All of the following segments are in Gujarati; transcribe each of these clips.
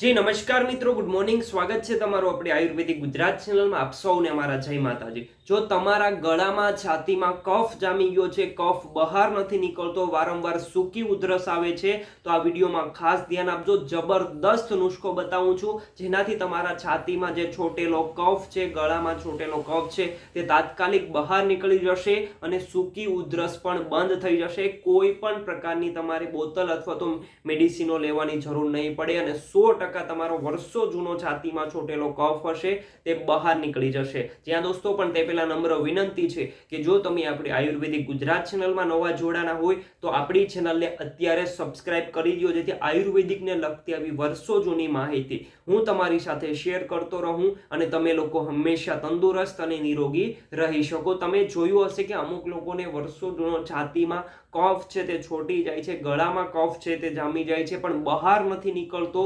જી, નમસ્કાર મિત્રો. ગુડ મોર્નિંગ સ્વાગત છે તમારું આપણી આયુર્વેદિક ગુજરાત ચેનલમાં આપ સૌને અમારા જય માતાજી. જો તમારા ગળામાં છાતીમાં કફ જામી ગયો છે, કફ બહાર નથી નીકળતો, વારંવાર સૂકી ઉધરસ આવે છે, તો આ વિડીયોમાં ખાસ ધ્યાન આપજો. જબરદસ્ત નુસ્ખો બતાવું છું, જેનાથી તમારા છાતીમાં જે છોટેલો કફ છે, ગળામાં છોટેલો કફ છે, તે તાત્કાલિક બહાર નીકળી જશે અને સૂકી ઉધરસ પણ બંધ થઈ જશે. કોઈ પણ પ્રકારની તમારે બોતલ અથવા તો મેડિસિનો લેવાની જરૂર નહીં પડે અને સો ટકા તમારો વર્ષો જૂનો છાતીમાં છોટેલો કફ હશે, તે બહાર નીકળી જશે. જ્યાં દોસ્તો, પણ તે પહેલા નમ્ર વિનંતી છે કે જો તમે આપણી આયુર્વેદિક ગુજરાત ચેનલમાં નવા જોડાના હોય, તો આપણી ચેનલને અત્યારે સબસ્ક્રાઇબ કરી દો જેથી આયુર્વેદિકને લગતી આવી વર્ષો જૂની માહિતી હું તમારી સાથે શેર કરતો રહું અને તમે લોકો હંમેશા તંદુરસ્ત અને નિરોગી રહી શકો. તમે જોયું હશે કે અમુક લોકોને વર્ષો જૂનો છાતીમાં કફ છે, તે છોટી જાય છે, ગળામાં કફ છે, તે જામી જાય છે, પણ બહાર નથી નીકળતો.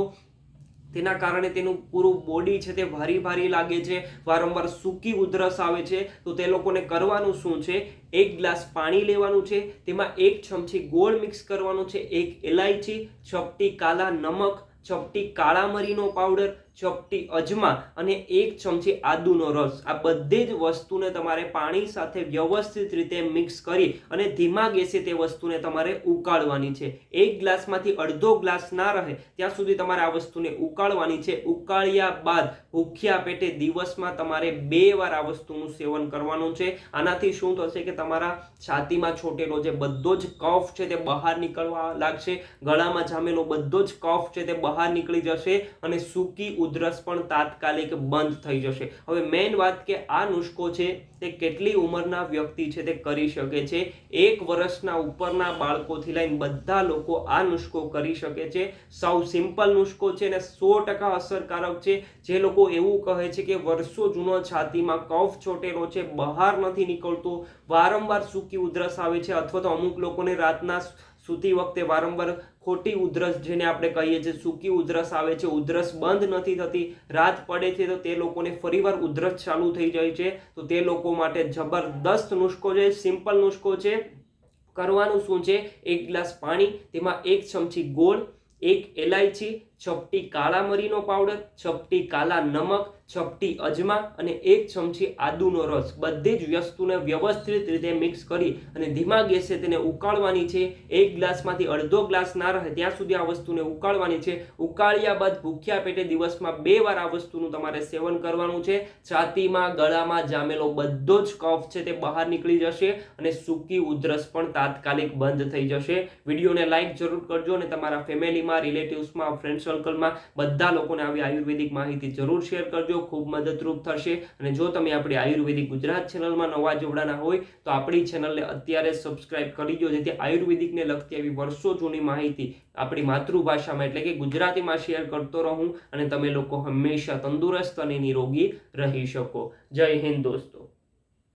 તેના કારણે તેનું પૂરું બોડી છે તે ભારી ભારી લાગે છે, વારંવાર સૂકી ઉધરસ આવે છે. તો તે લોકોને કરવાનું શું છે? એક ગ્લાસ પાણી લેવાનું છે, તેમાં એક ચમચી ગોળ મિક્સ કરવાનું છે, એક એલાયચી ચપટી કાલા નમક ચપટી કાળા મરીનો પાવડર ચપટી અજમા અને એક ચમચી આદુનો રસ. આ બધી જ વસ્તુને તમારે પાણી સાથે વ્યવસ્થિત રીતે મિક્સ કરી અને ધીમા ગેસે તે વસ્તુને તમારે ઉકાળવાની છે. એક ગ્લાસમાંથી અડધો ગ્લાસ ના રહે ત્યાં સુધી તમારે આ વસ્તુને ઉકાળવાની છે. ઉકાળ્યા બાદ ભૂખ્યા પેટે દિવસમાં તમારે બે વાર આ વસ્તુનું સેવન કરવાનું છે. આનાથી શું થશે કે તમારા છાતીમાં છોટેલો જે બધો જ કફ છે તે બહાર નીકળવા લાગશે. ગળામાં જામેલો બધો જ કફ છે તે બહાર નીકળી જશે અને સૂકી ઉધરસ પણ તાત્કાલિક બંધ થઈ જશે. હવે મેઇન વાત કે આ નુસ્ખો છે, તે કેટલી ઉંમરના વ્યક્તિ છે તે કરી શકે છે? એક વર્ષના ઉપરના બાળકોથી લઈને બધા લોકો આ નુસ્ખો કરી શકે છે? સૌ સિમ્પલ નુસ્ખો છે અને સો ટકા અસરકારક છે? જે લોકો એવું કહે છે કે વર્ષો જૂનો છાતીમાં કફ છોટેલો છે, બહાર નથી નીકળતો, વારંવાર સૂકી ઉધરસ આવે છે, અથવા તો અમુક લોકોને રાતના સૂતી વખતે વારંવાર ખોટી ઉધરસ જેને આપણે કહીએ છીએ, સૂકી ઉધરસ આવે છે, ઉધરસ બંધ નથી થતી, રાત પડે છે, તો તે લોકોને ફરીવાર ઉધરસ ચાલુ થઈ જાય છે. તો તે લોકો માટે જબરદસ્ત નુસ્ખો છે, સિમ્પલ નુસ્ખો છે. કરવાનું શું છે? એક ગ્લાસ પાણી, તેમાં એક ચમચી ગોળ, એક એલાયચી ચપટી કાળા મરીનો પાવડર ચપટી કાળા નમક ચપટી અજમા અને એક ચમચી આદુનો રસ. બધી જ વસ્તુને વ્યવસ્થિત રીતે મિક્સ કરી અને ધીમા ગેસે તેને ઉકાળવાની છે. એક ગ્લાસમાંથી અડધો ગ્લાસ ના રહે ત્યાં સુધી આ વસ્તુને ઉકાળવાની છે. ઉકાળ્યા બાદ ભૂખ્યા પેટે દિવસમાં બે વાર આ વસ્તુનું તમારે સેવન કરવાનું છે. છાતીમાં, ગળામાં જામેલો બધો જ કફ છે તે બહાર નીકળી જશે અને સૂકી ઉધરસ પણ તાત્કાલિક બંધ થઈ જશે. વિડીયોને લાઈક જરૂર કરજો અને તમારા ફેમિલીમાં રિલેટિવ્સમાં ફ્રેન્ડ સર્કલમાં બધા લોકોને આવી આયુર્વેદિક માહિતી જરૂર શેર કરજો, ખૂબ મદદરૂપ થશે. અને જો તમે આપણી આયુર્વેદિક ગુજરાત ચેનલમાં નવા જોડાના હોય, તો આપણી ચેનલને અત્યારે સબસ્ક્રાઇબ કરી દો, જેથી આયુર્વેદિકને લગતી આવી વર્ષો જૂની માહિતી આપણી માતૃભાષામાં એટલે કે ગુજરાતીમાં શેર કરતો રહું અને તમે લોકો હંમેશા તંદુરસ્ત અને નિરોગી રહી શકો. જય હિન્દ દોસ્તો.